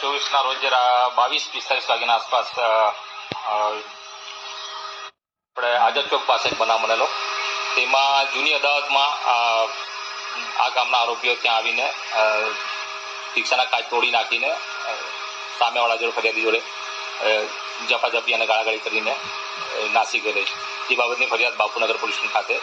ચોવીસના રોજ બાવીસ, પિસ્તાલીસ વાગ્યાના આસપાસ આપણે આઝાદ ચોક પાસે બનાવ બનેલો. તેમાં જૂની અદાલતમાં આ ગામના આરોપીઓ ત્યાં આવીને રિક્ષાના કાચ તોડી નાખીને સામેવાળા જોડે ફરિયાદી જોડે જપાજપી અને ગાળાગાળી કરીને નાસી ગયેલી એ બાબતની ફરિયાદ બાપુનગર પોલીસ સ્ટેશન ખાતે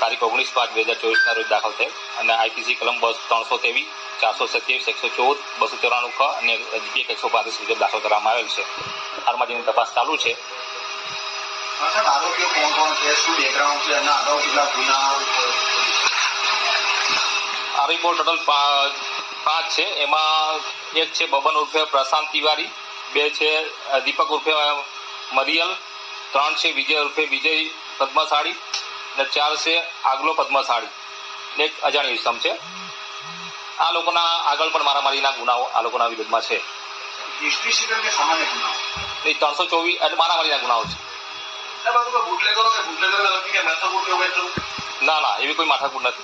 તારીખ ઓગણીસ પાંચ બે હજાર ચોવીસના રોજ દાખલ થઈ અને આઈપીસી કલમ બસ ત્રણસો ત્રેવીસ ચારસો સત્યાવીસ એકસો ચૌદ બસો ચોરાણું ખ અને એક એકસો પાંત્રીસ મુજબ દાખલ કરવામાં આવેલ છે. હાલમાં જેની તપાસ ચાલુ છે. આરોપીઓ કોણ કોણ છે? શું બેકગ્રાઉન્ડ છે? એના અગાઉ કેટલા ગુના આ રિપોર્ટ ટોટલ પાંચ છે. એમાં એક છે બબન ઉર્ફે પ્રશાંત તિવારી બે છે દીપક ઉર્ફે મરિયલ ત્રણ છે વિજય ઉર્ફે વિજય પદ્મસાળી અને ચાર છે આગલો પદ્મશાળી. ને એક અજાણી ઇસમ છે. આ લોકોના આગળ પણ મારામારીના ગુનાઓ આ લોકોના વિરુદ્ધમાં છે. એ ત્રણસો ચોવીસ એટલે મારામારીના ગુનાઓ છે. ના ના એવી કોઈ માથાકૂટ નથી.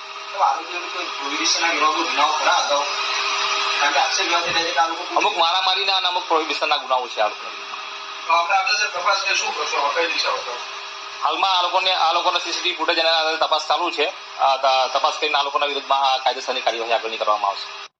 અમુક મારામારીના અને અમુક પ્રોહિબિશનના ગુનાઓ છે આ લોકો હાલમાં આ લોકોને, આ લોકોના સીસીટીવી ફૂટેજ અને તપાસ ચાલુ છે. તપાસ કરીને આ લોકોના વિરુદ્ધમાં કાયદેસરની કાર્યવાહી આગળની કરવામાં આવશે.